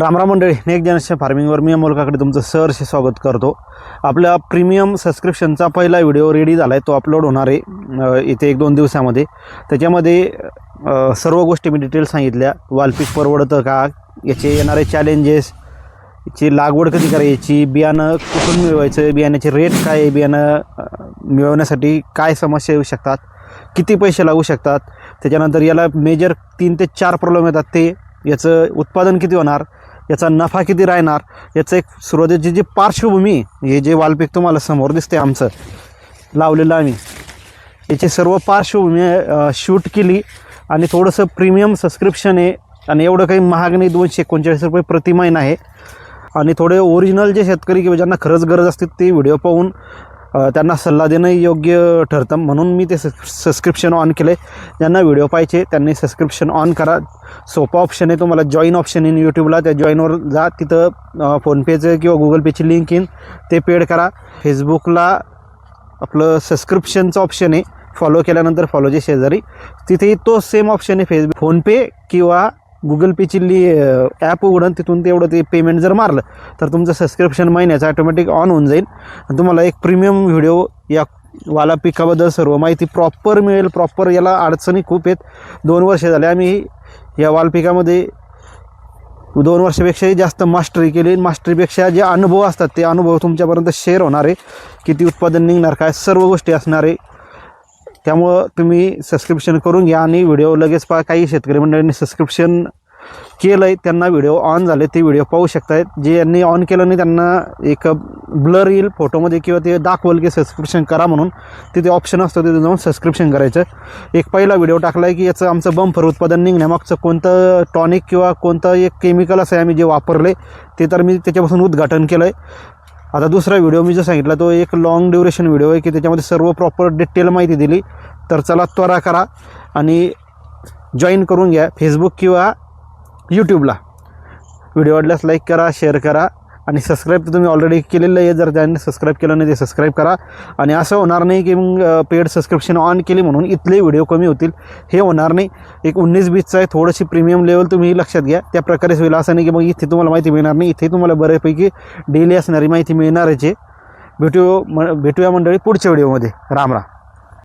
रामराम मंडळी नेक जनशन फार्मिंगवर मी अमोलकाकडे तुमचं सहर्ष स्वागत करतो. आपल्या प्रीमियम सबस्क्रिप्शनचा पहिला व्हिडिओ रेडी झाला आहे तो अपलोड होणार आहे इथे एक दोन दिवसामध्ये. त्याच्यामध्ये सर्व गोष्टी मी डिटेल सांगितल्या. वालपीक परवडतं का? याचे येणारे चॅलेंजेस याची लागवड कधी करायची? बियाणं कुठून मिळवायचं? बियाण्याचे रेट काय आहे? बियाणं मिळवण्यासाठी काय समस्या येऊ शकतात? किती पैसे लागू शकतात? त्याच्यानंतर याला मेजर तीन ते चार प्रॉब्लेम येतात ते. याचं उत्पादन किती होणार? याचा नफा किती राहणार? याचं एक सुरुवातीची जी पार्श्वभूमी हे जे वालपीक तुम्हाला समोर दिसते आमचं लावलेलं आम्ही याची सर्व पार्श्वभूमी शूट केली. आणि थोडंसं प्रीमियम सबस्क्रिप्शन आहे. आणि एवढं काही महाग नाही दोनशे एकोणचाळीस रुपये प्रति महिना आहे. आणि थोडे ओरिजिनल जे शेतकरी किंवा ज्यांना खरंच गरज असते ते व्हिडिओ पाहून त्यांना सल्ला देणं योग्य ठरतं. म्हणून मी ते सबस्क्रिप्शन ऑन केले ज्यांना व्हिडिओ पाहिजे त्यांनी सबस्क्रिप्शन ऑन करा. सोपा ऑप्शन आहे तुम्हाला जॉईन ऑप्शन येईन यूट्यूबला त्या जॉईनवर जा. तिथं फोनपेचं किंवा गुगल पेची लिंक येईन ते पेड करा. फेसबुकला आपलं सबस्क्रिप्शनचं ऑप्शन आहे. फॉलो केल्यानंतर फॉलोचे शेजारी. तिथेही तो सेम ऑप्शन आहे. फेसबुक फोनपे किंवा गुगल पेची चिल्ली ॲप उघडून तिथून तेवढं ते पेमेंट जर मारलं तर तुमचं सबस्क्रिप्शन महिन्याचं ऑटोमॅटिक ऑन होऊन जाईल. आणि तुम्हाला एक प्रीमियम व्हिडिओ या वाला पिकाबद्दल सर्व माहिती प्रॉपर मिळेल प्रॉपर याला अडचणी खूप आहेत. दोन वर्ष झाले आम्ही या वाल पिकामध्ये दोन वर्षापेक्षाही जास्त मास्टरी केली. मास्टरीपेक्षा जे अनुभव असतात ते अनुभव तुमच्यापर्यंत शेअर होणार आहे. किती उत्पादन निघणार काय सर्व गोष्टी असणार आहे. त्यामुळं तुम्ही सबस्क्रिप्शन करून घ्या आणि व्हिडिओ लगेच पहा. काही शेतकरी मंडळींनी सबस्क्रिप्शन केलं आहे त्यांना व्हिडिओ ऑन झाले ते व्हिडिओ पाहू शकतायत. जे यांनी ऑन केलं नाही त्यांना एक ब्लर येईल फोटोमध्ये किंवा ते दाखवल की सबस्क्रिप्शन करा म्हणून. तिथे ऑप्शन असतो तिथे जाऊन सबस्क्रिप्शन करायचं. एक पहिला व्हिडिओ टाकला आहे की याचं आमचं बंपर उत्पादन निघण्यामागचं कोणतं टॉनिक किंवा कोणतं एक केमिकल असं आहे आम्ही जे वापरले ते तर मी त्याच्यापासून उद्घाटन केलं आहे आता दुसरा व्हिडिओ मी जो सांगितला तो एक लॉंग ड्युरेशन व्हिडिओ आहे की त्याच्यामध्ये सर्व प्रॉपर डिटेल माहिती दिली. तर चला त्वरा करा आणि जॉईन करून घ्या फेसबुक किंवा यूट्यूबला व्हिडिओ आवडल्यास लाईक करा शेअर करा. आणि सबस्क्राईब तर तुम्ही ऑलरेडी केलेलं आहे. जर त्यांनी सबस्क्राईब केलं नाही ते सबस्क्राईब करा. आणि असं होणार नाही की मग पेड सबस्क्रिप्शन ऑन केली म्हणून इथले व्हिडिओ कमी होतील. हे होणार नाही. एक उन्नीस बीसचं आहे. थोडीशी प्रीमियम लेवल तुम्ही लक्षात घ्या. त्या प्रकारेच होईल. असं नाही की मग इथे तुम्हाला माहिती मिळणार नाही. इथे तुम्हाला बऱ्यापैकी डेली असणारी माहिती मिळणारच आहे. भेटू म भेटूया मंडळी पुढच्या व्हिडिओमध्ये राम राम.